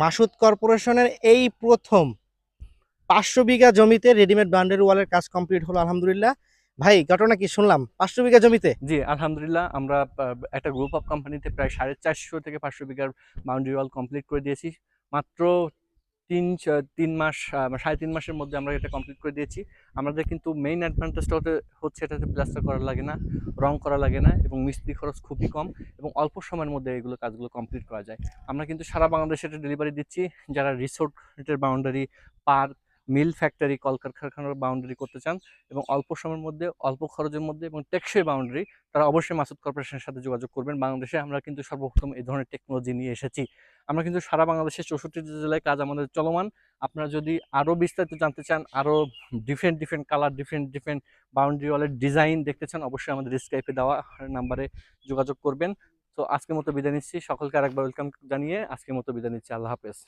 মাসুদ কর্পোরেশনের এই প্রথম পাঁচশো বিঘা জমিতে রেডিমেড বাউন্ডারি ওয়ালের কাজ কমপ্লিট হলো, আলহামদুলিল্লাহ। ভাই, ঘটনা কি শুনলাম? পাঁচশো বিঘা জমিতে? জি, আলহামদুলিল্লাহ, আমরা একটা গ্রুপ অফ কোম্পানিতে প্রায় সাড়ে চারশো থেকে পাঁচশো বিঘার বাউন্ডারি ওয়াল কমপ্লিট করে দিয়েছি। মাত্র তিন তিন মাস সাড়ে তিন মাসের মধ্যে আমরা এটা কমপ্লিট করে দিয়েছি। আমাদের কিন্তু মেইন অ্যাডভান্টেজটা হচ্ছে এটাতে প্লাস্টার করা লাগে না, রং করা লাগে না এবং মিস্ত্রি খরচ খুবই কম এবং অল্প সময়ের মধ্যে এগুলো কাজগুলো কমপ্লিট করা যায়। আমরা কিন্তু সারা বাংলাদেশে এটা ডেলিভারি দিচ্ছি। যারা রিসোর্টের বাউন্ডারি পার্ক মিল ফ্যাক্টরি কলকারখানার বাউন্ডারি করতে চান এবং অল্প সময়ের মধ্যে, অল্প খরচের মধ্যে এবং টেকসই বাউন্ডারি তারা অবশ্যই মাসুদ কর্পোরেশনের সাথে যোগাযোগ করবেন। বাংলাদেশে আমরা কিন্তু সর্বপ্রথম এই ধরনের টেকনোলজি নিয়ে এসেছি। আমরা কিন্তু সারা বাংলাদেশের চৌষট্টি জেলায় কাজ আমাদের চলমান। আপনারা যদি আরও বিস্তারিত জানতে চান আরও different different colour different different boundary ওয়ালের ডিজাইন দেখতে চান, অবশ্যই আমাদের স্কাইপে দেওয়া নাম্বারে যোগাযোগ করবেন। তো আজকের মতো বিদায় নিচ্ছি। সকলকে আরেকবার ওয়েলকাম জানিয়ে আজকের মতো বিদায় নিচ্ছি। আল্লাহ হাফেজ।